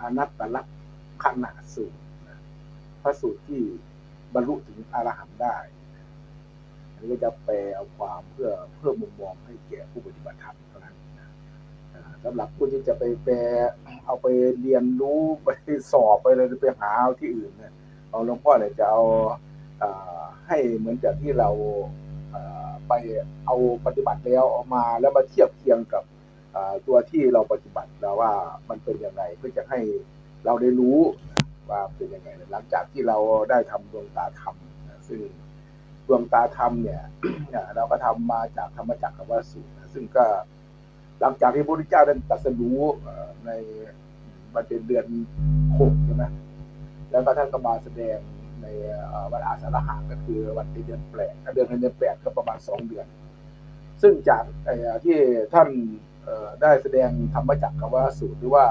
อนัตตลักษณะสูตรพระสูตรที่บรรลุถึงอรหันต์ได้อันนี้ก็จะแปลเอาความเพื่อเพื่อมุมมองให้แก่ผู้ปฏิบัติธรรมเท่านั้นสำหรับผู้ที่จะไปแปลเอาไปเรียนรู้ไปสอบไปเลยไปหาที่อื่นเนี่ยเอาหลวงพ่อเนี่ยจะเอาอให้เหมือนกับที่เราไปเอาปฏิบัติแล้วเอามาแล้วมาเทียบเคียงกับ ตัวที่เราปฏิบัติแล้วว่ามันเป็นยังไงเพื่อจะให้เราได้รู้ว่าเป็นยังไงหลังจากที่เราได้ทำดวงตาธรรมซึ่งดวงตาธรรมเนี่ยเราก็ทำมาจากธรรมจักรกับวสูตรซึ่งก็หลังจากที่พระพุทธเจ้าได้ตรัสรู้ในมันเป็นเดือนหกใช่ไหมแล้วก็ท่านก็มาแสดงในวันอาสาฬหะก็คือวันเดือนแปดเดือนเดือนแปดก็ประมาณสองเดือน ซึ่งจากที่ท่าน ได้แสดงธรรมจักรกับวสูตรหรือว่า